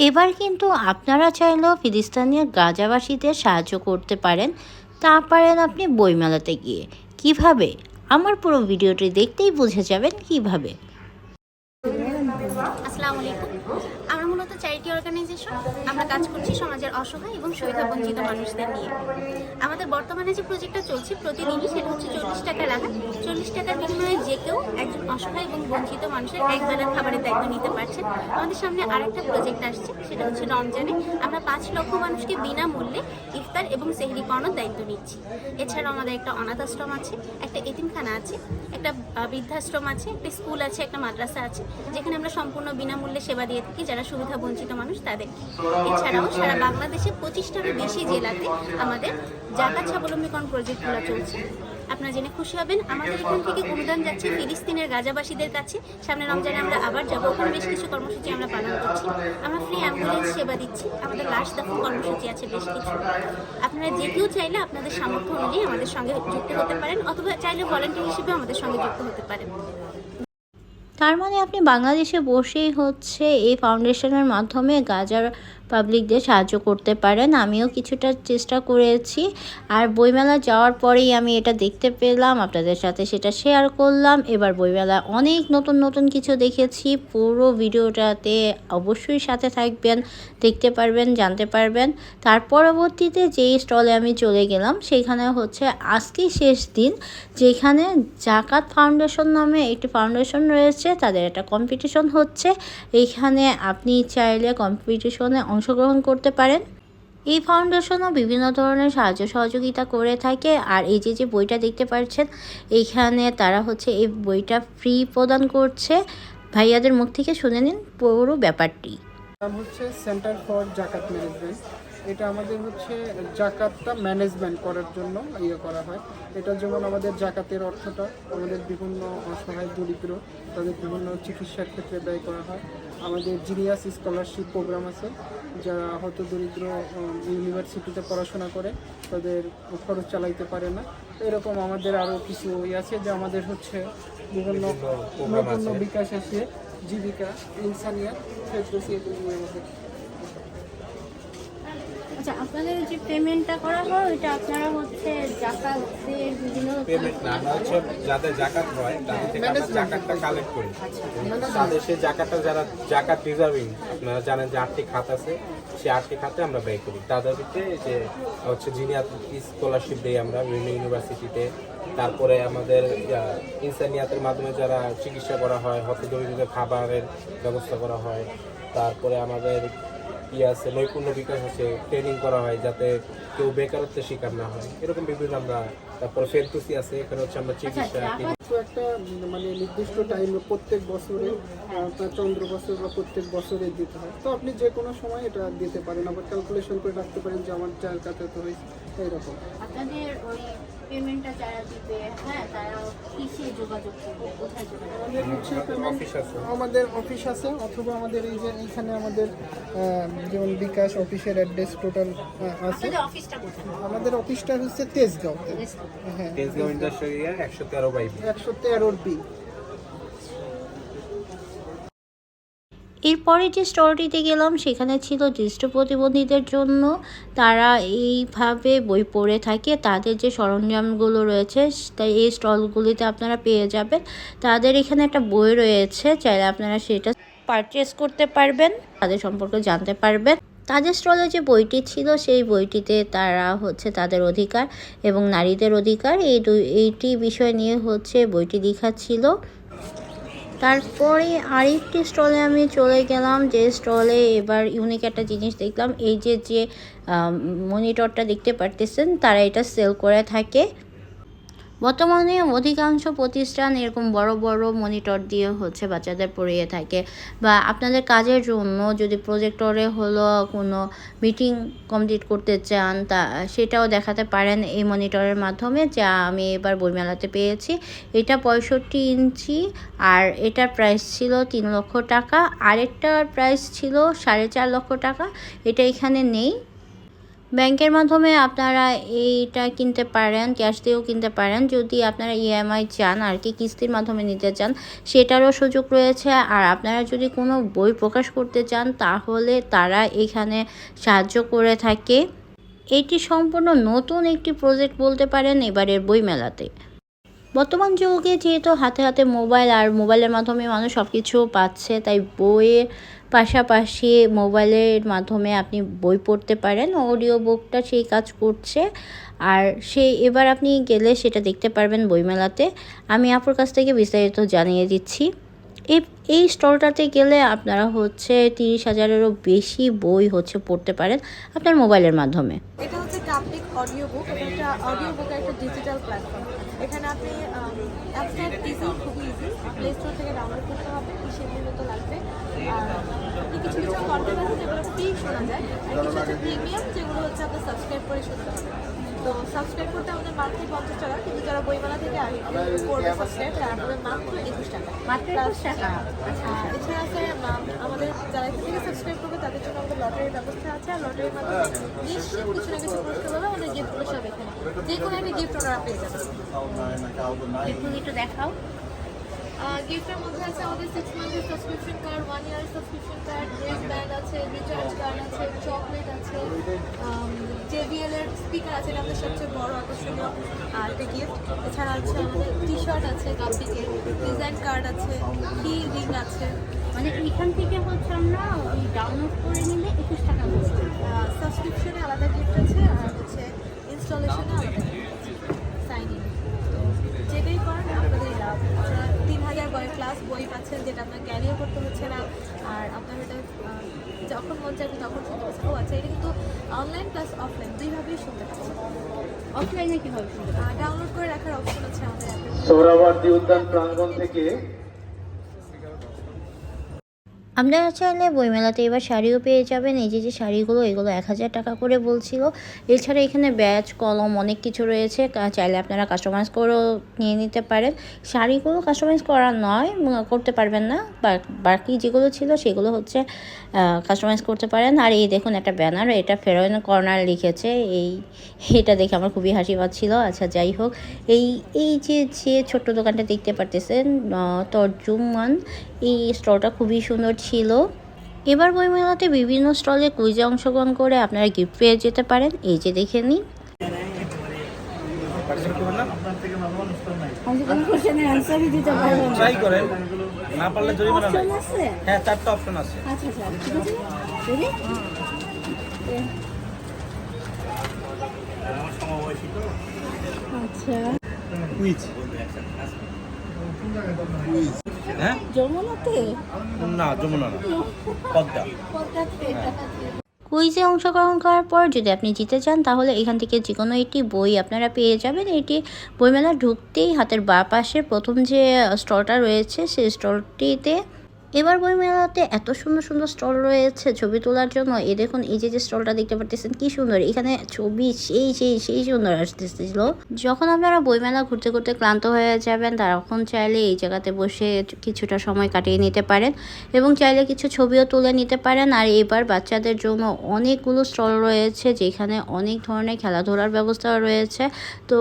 এবার কিন্তু আপনারা চাইলেও ফিলিস্তানীয় গাজাবাসীদের সাহায্য করতে পারেন, তা পারেন আপনি বইমেলাতে গিয়ে। কীভাবে? আমার পুরো ভিডিওটি দেখতেই বুঝে যাবেন কীভাবে। আমরা কাজ করছি সমাজের অসহায় এবং সুবিধা বঞ্চিত মানুষদের নিয়ে। আমাদের বর্তমানে যে প্রজেক্টটা চলছে প্রতিদিনই সেটা হচ্ছে চল্লিশ টাকা রাখা চল্লিশ টাকার বিনিময়ে যে কেউ একজন অসহায় এবং বঞ্চিত মানুষের এক বেলার খাবারের দায়িত্ব নিতে পারছেন। আমাদের সামনে আরেকটা প্রজেক্ট আসছে, সেটা হচ্ছে রমজানে। আমরা পাঁচ লক্ষ মানুষকে বিনামূল্যে ইফতার এবং সেহরি করানোর দায়িত্ব নিচ্ছি। এছাড়াও আমাদের একটা অনাথ আশ্রম আছে, একটা এতিমখানা আছে, একটা বৃদ্ধাশ্রম আছে, একটা স্কুল আছে, একটা মাদ্রাসা আছে, যেখানে আমরা সম্পূর্ণ বিনামূল্যে সেবা দিয়ে থাকি। যারা সুবিধা বঞ্চিত মানুষ তাদেরকে এছাড়াও সারা বাংলাদেশে পঁচিশটারও বেশি জেলাতে আমাদের জাকাত স্বাবলম্বীকরণ প্রজেক্টগুলো চলছে। আপনারা জেনে খুশি হবেন, আমাদের এখান থেকে অনুদান যাচ্ছে ফিলিস্তিনের গাজাবাসীদের কাছে। সামনে রমজানে আমরা আবার যাব। ওখানে বেশ কিছু কর্মসূচি আমরা পালন করছি। আমরা ফ্রি অ্যাম্বুলেন্স সেবা দিচ্ছি। আমাদের লাশ দাফন কর্মসূচি আছে বেশ কিছু। আপনারা যে কেউ চাইলে আপনাদের সামর্থ্য অনুযায়ী আমাদের সঙ্গে যুক্ত হতে পারেন, অথবা চাইলে ভলেন্টিয়ার হিসেবে আমাদের সঙ্গে যুক্ত হতে পারেন। তার মানে আপনি বাংলাদেশে বসেই হচ্ছে এই ফাউন্ডেশনের মাধ্যমে গাজার পাবলিকদের সাহায্য করতে পারেন। আমিও কিছুটা চেষ্টা করেছি। আর বইমেলা যাওয়ার পরেই আমি এটা দেখতে পেলাম, আপনাদের সাথে সেটা শেয়ার করলাম। এবার বইমেলা অনেক নতুন নতুন কিছু দেখেছি। পুরো ভিডিওটাতে অবশ্যই সাথে থাকবেন, দেখতে পারবেন, জানতে পারবেন। তার পরবর্তীতে যেই স্টলে আমি চলে গেলাম, সেখানে হচ্ছে আজকেই শেষ দিন, যেখানে জাকাত ফাউন্ডেশন নামে একটি ফাউন্ডেশন রয়েছে। তাদের একটা কম্পিটিশন হচ্ছে। এইখানে আপনি চাইলে কম্পিটিশনে অংশগ্রহণ করতে পারেন। এই ফাউন্ডেশনও বিভিন্ন ধরনের সাহায্য সহযোগিতা করে থাকে। আর এই যে যে বইটা দেখতে পাচ্ছেন, এইখানে তারা হচ্ছে এই বইটা ফ্রি প্রদান করছে। ভাইয়াদের মুখ থেকে শুনে নিন পুরো ব্যাপারটি। নাম হচ্ছে সেন্টার ফর জাকাত ম্যানেজমেন্ট এটা আমাদের হচ্ছে জাকাতটা ম্যানেজমেন্ট করার জন্য ইয়ে করা হয়। এটা যেমন আমাদের জাকাতের অর্থটা আমাদের বিভিন্ন অসহায় দরিদ্র, তাদের বিভিন্ন চিকিৎসার ক্ষেত্রে ব্যয় করা হয়। আমাদের জিনিয়াস স্কলারশিপ প্রোগ্রাম আছে। যারা হয়তো দরিদ্র ইউনিভার্সিটিতে পড়াশোনা করে তাদের খরচ চালাইতে পারে না। এরকম আমাদের আরও কিছু ইয়ে আছে যে আমাদের হচ্ছে বিভিন্ন নতুন বিকাশ আছে জীবিকা ইনসানিয়া ফেরদৌসি এগুলো আমাদের। আচ্ছা আপনাদের যে পেমেন্টটা করা হয় ওইটা আপনারা হচ্ছে জাকাতের বিভিন্ন পেমেন্ট না আমরা হচ্ছে যাদের জাকাত হয় তাদের থেকে আমরা জাকাতটা কালেক্ট করি। তাদের সেই জাকাতটা যারা জাকাত ডিজার্ভিং আপনারা জানেন যে আটটি খাত আছে সেই আটটি খাতে আমরা ব্যয় করি। তাদেরকে যে হচ্ছে জিনিয়াত স্কলারশিপ দিই আমরা বিভিন্ন ইউনিভার্সিটিতে তারপরে আমাদের ইনসানিয়াতের মাধ্যমে যারা চিকিৎসা করা হয় হত দরিদ্রদের খাবারের ব্যবস্থা করা হয় তারপরে আমাদের ই আছে নৈপুণ্য বিকাশ আছে ট্রেনিং করা হয় যাতে কেউ বেকারত্বের শিকার না হয়। এরকম বিভিন্ন আমরা তারপরে ফেরতুসি আছে এখানে হচ্ছে আমরা চিকিৎসা clinic একটা মানে নির্দিষ্ট টাইম প্রত্যেক বছরে চন্দ্র বছর বা প্রত্যেক বছরে দিতে হয়। তো আপনি যে কোনো সময় এটা দিতে পারেন আবার ক্যালকুলেশন করে রাখতে পারেন যে আমার চার কাছে তো হয়েছে এইরকম আপনাদের ওই পেমেন্টটা যারা দিবে হ্যাঁ তারা কিসে যোগাযোগ করবে কোথায় যোগাযোগ আমাদের অফিস আছে। আমাদের অফিস আছে অথবা আমাদের এই যে এইখানে আমাদের যেমন বিকাশ অফিসের অ্যাড্রেস টোটাল আছে। আপনাদের অফিসটা কোথায়? আমাদের অফিসটা হচ্ছে তেজগাঁও। হ্যাঁ। তেজগাঁও ইন্ডাস্ট্রি এরিয়া একশো তেরো বাই একশো তেরোর বি এরপরে যে স্টলটিতে গেলাম, সেখানে ছিল দৃষ্টি প্রতিবন্ধীদের জন্য। তারা এইভাবে বই পড়ে থাকে। তাদের যে সরঞ্জামগুলো রয়েছে, তাই এই স্টলগুলিতে আপনারা পেয়ে যাবেন। তাদের এখানে একটা বই রয়েছে, চাইলে আপনারা সেটা পারচেস করতে পারবেন, তাদের সম্পর্কে জানতে পারবেন। তাদের স্টলে যে বইটি ছিল, সেই বইটিতে তারা হচ্ছে তাদের অধিকার এবং নারীদের অধিকার। এই দুই, এইটি বিষয় নিয়ে হচ্ছে বইটি লেখা ছিল। তারপরে আরেকটি স্টলে আমি চলে গেলাম, যে স্টলে এবার ইউনিক একটা জিনিস দেখলাম, এই যে যে মনিটরটা দেখতে পারতেছেন, তারা এটা সেল করে থাকে। বর্তমানে অধিকাংশ প্রতিষ্ঠান এরকম বড় বড় মনিটর দিয়ে হচ্ছে বাচ্চাদের পড়িয়ে থাকে বা আপনাদের কাজের জন্য যদি প্রজেক্টরে হলো কোনো মিটিং কমপ্লিট করতে চান, তা সেটাও দেখাতে পারেন এই মনিটরের মাধ্যমে যা আমি এবার বইমেলাতে পেয়েছি। এটা পঁয়ষট্টি ইঞ্চি আর এটার প্রাইস ছিল তিন লক্ষ টাকা। আরেকটার প্রাইস ছিল সাড়ে চার লক্ষ টাকা। এটা এখানে নেই। ব্যাংকের মাধ্যমে আপনারা এইটা কিনতে পারেন, ক্যাশ দিয়েও কিনতে পারেন। যদি আপনারা ইএমআই চান আর কি, কিস্তির মাধ্যমে নিতে চান, সেটারও সুযোগ রয়েছে। আর আপনারা যদি কোনো বই প্রকাশ করতে চান, তাহলে তারা এখানে সাহায্য করে থাকে। এটি সম্পূর্ণ নতুন একটি প্রজেক্ট বলতে পারেন এবারের বইমেলাতে। বর্তমান যুগে যেহেতু হাতে হাতে মোবাইল আর মোবাইলের মাধ্যমে মানুষ সব কিছু পাচ্ছে, তাই বইয়ের পাশাপাশি মোবাইলের মাধ্যমে আপনি বই পড়তে পারেন অডিও বুকটা সেই কাজ করছে। আর সে এবার আপনি গেলে সেটা দেখতে পারবেন বইমেলাতে। আমি আপুর কাছ থেকে বিস্তারিত জানিয়ে দিচ্ছি। এই এই স্টলটাতে গেলে আপনারা হচ্ছে তিরিশ হাজারেরও বেশি বই হচ্ছে পড়তে পারেন আপনার মোবাইলের মাধ্যমে। এটা হচ্ছে অডিও বুক এটা অডিও বুকের একটা ডিজিটাল প্ল্যাটফর্ম এখানে আপনি অ্যাপসটা ইজি খুবই ইজি প্লে স্টোর থেকে ডাউনলোড করতে হবে বিশের মতো লাগবে। আর কিছু কিছু কন্টেন্ট আছে যেগুলো ফ্রি শোনা যায় আর কিছু আছে প্রিমিয়াম যেগুলো হচ্ছে আপনার সাবস্ক্রাইব করে শুনতে হবে। তো সাবস্ক্রাইব করতে আমাদের মান্থলি পঞ্চাশ টাকা কিন্তু যারা বইমেলা থেকে করবে সাবস্ক্রাইব তারা পড়বে মাত্র একুশ টাকা। মাত্র 21 টাকা? এছাড়া আছে আম, আমাদের যারা এখান থেকে সাবস্ক্রাইব করবে তাদের জন্য আমাদের লটারির ব্যবস্থা আছে। আর লটারির মাধ্যমে নিশ্চিত কিছু না কিছু পুরস্কার পাবে আমাদের গিফটগুলো সব এখানে যে কোনো একটা গিফট ওনারা পেয়ে যাবে। এগুলো একটু দেখাও। গিফটের মধ্যে আছে আমাদের six মান্থের subscription card one year subscription card dress band আছে রিচার্জ কার্ড আছে চকলেট আছে জেবিএল এর স্পিকার আছে এটা আমাদের সবচেয়ে বড় আকর্ষণীয় আর একটা গিফট এছাড়া আছে আমাদের টি শার্ট আছে কাপিকের ডিজাইন কার্ড আছে কি রিং আছে। মানে এখান থেকে হচ্ছে আমরা ডাউনলোড করে নিলে একুশ টাকা সাবস্ক্রিপশনে আলাদা গিফট আছে আর ইনস্টলেশনে সাইন ইন যেটাই করেন আপনাদের লাভ আপনারা তিন হাজার বই ক্লাস বই পাচ্ছেন যেটা আপনার ক্যারিয়ার করতে হচ্ছে না। আর আপনার এটা যখন মন চাইবে তখন শুনতে পাচ্ছেন ও আচ্ছা এটা কিন্তু অনলাইন প্লাস অফলাইন দুইভাবেই শুনতে পাচ্ছেন। অফলাইনে কীভাবে শুনতে ডাউনলোড করে রাখার অপশন আছে আমাদের অ্যাপে সোহরাওয়ার্দী উদ্যান প্রাঙ্গণ থেকে আপনারা চাইলে বইমেলাতে এবার শাড়িও পেয়ে যাবেন। এই যে যে শাড়িগুলো, এগুলো এক হাজার টাকা করে বলছিল। এছাড়া এখানে ব্যাচ কলম অনেক কিছু রয়েছে। চাইলে আপনারা কাস্টমাইজ করেও নিয়ে নিতে পারেন। শাড়িগুলো কাস্টমাইজ করা নয় করতে পারবেন না। বাকি যেগুলো ছিল সেগুলো হচ্ছে কাস্টমাইজ করতে পারেন। আর এই দেখুন একটা ব্যানার এটা ফেরোয়েন কর্নার লিখেছে। এই, এটা দেখে আমার খুবই হাসি পাচ্ছিল। আচ্ছা যাই হোক। এই এই যে যে ছোট্ট দোকানটা দেখতে পারতেছেন তর্জুমান, এই স্টলটা খুবই সুন্দর ছিল। এবার বইমেলাতে বিভিন্ন স্টলে কুইজে অংশগ্রহণ করে আপনারা গিফট পেয়ে যেতে পারেন। এই যে দেখে নিন ট্রাই হ্যাঁ? না যমুনা না। পদ্মা। কুইজে অংশগ্রহণ করার পর যদি আপনি জিতে চান তাহলে এখান থেকে যে কোনো একটি বই আপনারা পেয়ে যাবেন। এটি বইমেলা ঢুকতেই হাতের বাঁ পাশে প্রথম যে স্টলটা রয়েছে সেই স্টলটিতে এবার বইমেলাতে এত সুন্দর সুন্দর স্টল রয়েছে ছবি তোলার জন্য। এ দেখুন, এই যে যে স্টলটা দেখতে পারতেছেন, কি সুন্দর। এখানে ছবি সেই সেই সেই সুন্দর আসতেছিল। যখন আপনারা বইমেলা ঘুরতে ঘুরতে ক্লান্ত হয়ে যাবেন, তখন চাইলে এই জায়গাতে বসে কিছুটা সময় কাটিয়ে নিতে পারেন এবং চাইলে কিছু ছবিও তুলে নিতে পারেন। আর এবার বাচ্চাদের জন্য অনেকগুলো স্টল রয়েছে, যেখানে অনেক ধরনের খেলাধুলার ব্যবস্থা রয়েছে। তো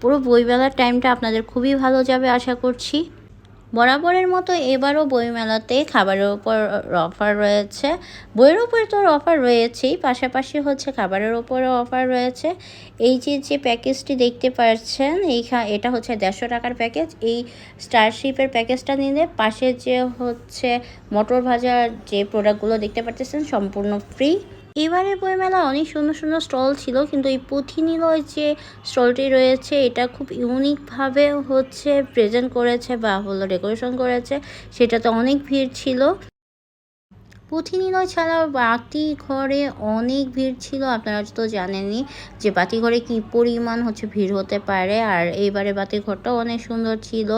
পুরো বইমেলার টাইমটা আপনাদের খুবই ভালো যাবে, আশা করছি। বরাবরের মতো এবারও বইমেলাতে খাবারের ওপর অফার রয়েছে। বইয়ের ওপর তো অফার রয়েছেই, পাশাপাশি হচ্ছে খাবারের ওপরও অফার রয়েছে। এই যে যে প্যাকেজটি দেখতে পাচ্ছেন এই এটা হচ্ছে দেড়শো টাকার প্যাকেজ। এই স্টারশিপের প্যাকেজটা নিলে পাশে যে হচ্ছে মটর ভাজার যে প্রোডাক্টগুলো দেখতে পাচ্ছেন, সম্পূর্ণ ফ্রি। এবারে বইমেলা অনেক সুন্দর সুন্দর স্টল ছিল, কিন্তু এই পুঁথিনিলয় যে স্টলটি রয়েছে, এটা খুব ইউনিকভাবে হচ্ছে প্রেজেন্ট করেছে বা হলো ডেকোরেশন করেছে, সেটাতে অনেক ভিড় ছিল। পুঁথিনিলয় ছাড়াও বাতি ঘরে অনেক ভিড় ছিল, আপনারা তো জানেনই যে বাতি ঘরে কী পরিমাণ হচ্ছে ভিড় হতে পারে, আর এইবারে বাতি ঘরটাও অনেক সুন্দর ছিল।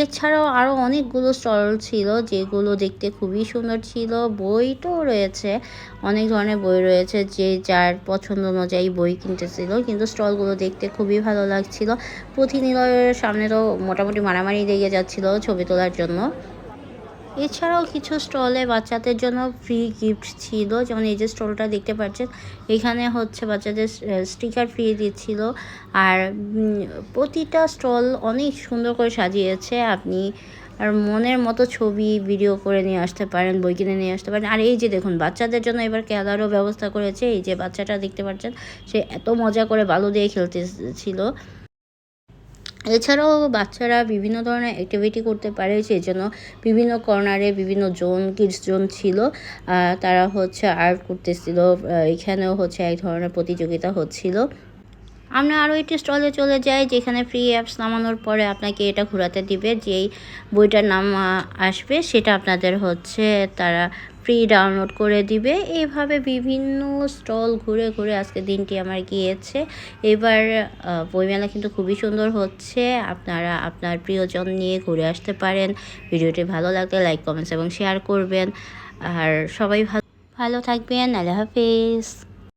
এছাড়াও আরও অনেকগুলো স্টল ছিল যেগুলো দেখতে খুবই সুন্দর ছিল। বইটাও রয়েছে, অনেক ধরনের বই রয়েছে যে যার পছন্দ অনুযায়ী বই কিনতেছিল, কিন্তু স্টলগুলো দেখতে খুবই ভালো লাগছিল। পুঁথিনিলয়ের সামনে তো মোটামুটি মারামারি লেগে যাচ্ছিল ছবি তোলার জন্য। এছাড়াও কিছু স্টলে বাচ্চাদের জন্য ফ্রি গিফট ছিল। যেমন এই যে স্টলটা দেখতে পাচ্ছেন, এখানে হচ্ছে বাচ্চাদের স্টিকার ফ্রি দিচ্ছিল। আর প্রতিটা স্টল অনেক সুন্দর করে সাজিয়েছে। আপনি আর মনের মতো ছবি ভিডিও করে নিয়ে আসতে পারেন, বই কিনে নিয়ে আসতে পারেন। আর এই যে দেখুন, বাচ্চাদের জন্য এবার খেলারও ব্যবস্থা করেছে। এই যে বাচ্চাটা দেখতে পাচ্ছেন, সে এত মজা করে বালু দিয়ে খেলতে খেলতেছিল। এছাড়াও বাচ্চারা বিভিন্ন ধরনের অ্যাক্টিভিটি করতে পারে সেই জন্য বিভিন্ন কর্নারে বিভিন্ন জোন কিডস জোন ছিল। তারা হচ্ছে আর্ট করতেছিল। এখানেও হচ্ছে এক ধরনের প্রতিযোগিতা হচ্ছিল। আমরা আরও একটি স্টলে চলে যাই, যেখানে ফ্রি অ্যাপস নামানোর পরে আপনাকে এটা ঘোরাতে দিবে। যেই বইটার নাম আসবে সেটা আপনাদের হচ্ছে তারা ফ্রি ডাউনলোড করে দিবে। এইভাবে বিভিন্ন স্টল ঘুরে ঘুরে আজকে দিনটি আমার গিয়েছে। এবার বইমেলা কিন্তু খুবই সুন্দর হচ্ছে। আপনারা আপনার প্রিয়জন নিয়ে ঘুরে আসতে পারেন। ভিডিওটি ভালো লাগলে লাইক কমেন্টস এবং শেয়ার করবেন। আর সবাই ভালো ভালো থাকবেন। আল্লাহ হাফিজ।